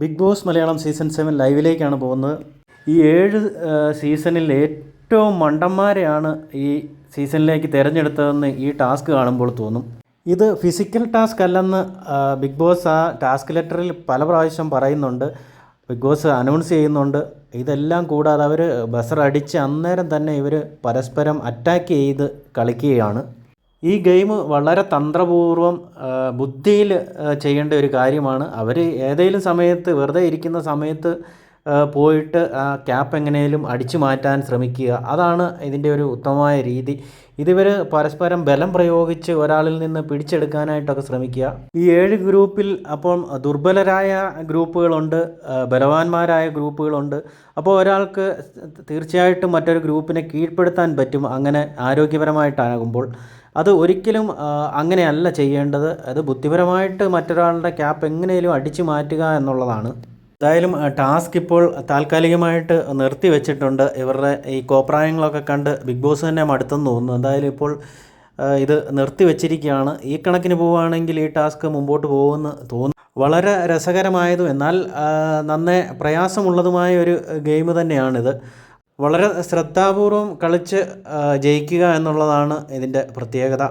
Big boss Malayalam season seven ലൈവിലേക്കാണ് പോകുന്നത്. ഈ ഏഴ് സീസണിൽ ഏറ്റവും മണ്ടന്മാരെയാണ് ഈ സീസണിലേക്ക് തിരഞ്ഞെടുത്തതെന്ന് ഈ ടാസ്ക് കാണുമ്പോൾ തോന്നും. ഇത് ഫിസിക്കൽ ടാസ്ക് അല്ലെന്ന് ബിഗ് ബോസ് ആ ടാസ്ക് ലെറ്ററിൽ പല പ്രാവശ്യം പറയുന്നുണ്ട്. ബിഗ് ബോസ് അനൗൺസ് ചെയ്യുന്നുണ്ട്. ഇതെല്ലാം കൂടാതെ അവർ ബസർ അടിച്ച് അന്നേരം തന്നെ ഇവർ പരസ്പരം അറ്റാക്ക് ചെയ്ത് കളിക്കുകയാണ്. ഈ ഗെയിം വളരെ തന്ത്രപൂർവം ബുദ്ധിയിൽ ചെയ്യേണ്ട ഒരു കാര്യമാണ്. അവർ ഏതെങ്കിലും സമയത്ത് വെറുതെ ഇരിക്കുന്ന സമയത്ത് പോയിട്ട് ആ ക്യാപ്പ് എങ്ങനെയും അടിച്ചു മാറ്റാൻ ശ്രമിക്കുക. അതാണ് ഇതിന്റെ ഒരു ഉത്തമമായ രീതി. ഇതിവർ പരസ്പരം ബലം പ്രയോഗിച്ച് ഒരാളിൽ നിന്ന് പിടിച്ചെടുക്കാനായിട്ടൊക്കെ ശ്രമിക്കുക. ഈ ഏഴ് ഗ്രൂപ്പിൽ അപ്പം ദുർബലരായ ഗ്രൂപ്പുകളുണ്ട് ബലവാന്മാരായ ഗ്രൂപ്പുകളുണ്ട്. അപ്പോൾ ഒരാൾക്ക് തീർച്ചയായിട്ടും മറ്റൊരു ഗ്രൂപ്പിനെ കീഴ്പ്പെടുത്താൻ പറ്റും അങ്ങനെ ആരോഗ്യപരമായിട്ടാകുമ്പോൾ. അത് ഒരിക്കലും അങ്ങനെയല്ല ചെയ്യേണ്ടത്. അത് ബുദ്ധിപരമായിട്ട് മറ്റൊരാളുടെ ക്യാപ്പ് എങ്ങനെയും അടിച്ചു മാറ്റുക എന്നുള്ളതാണ്. എന്തായാലും ടാസ്ക് ഇപ്പോൾ താൽക്കാലികമായിട്ട് നിർത്തി വെച്ചിട്ടുണ്ട്. ഇവരുടെ ഈ കോപ്രായങ്ങളൊക്കെ കണ്ട് ബിഗ് ബോസ് തന്നെ മടുത്തെന്ന് തോന്നുന്നു. എന്തായാലും ഇപ്പോൾ ഇത് നിർത്തി വെച്ചിരിക്കുകയാണ്. ഈ കണക്കിന് പോവുകയാണെങ്കിൽ ഈ ടാസ്ക് മുമ്പോട്ട് പോകുമെന്ന് തോന്നുന്നു. വളരെ രസകരമായതും എന്നാൽ നന്നേ പ്രയാസമുള്ളതുമായ ഒരു ഗെയിം തന്നെയാണിത്. വളരെ ശ്രദ്ധാപൂർവം കളിച്ച് ജയിക്കുക എന്നുള്ളതാണ് ഇതിന്റെ പ്രത്യേകത.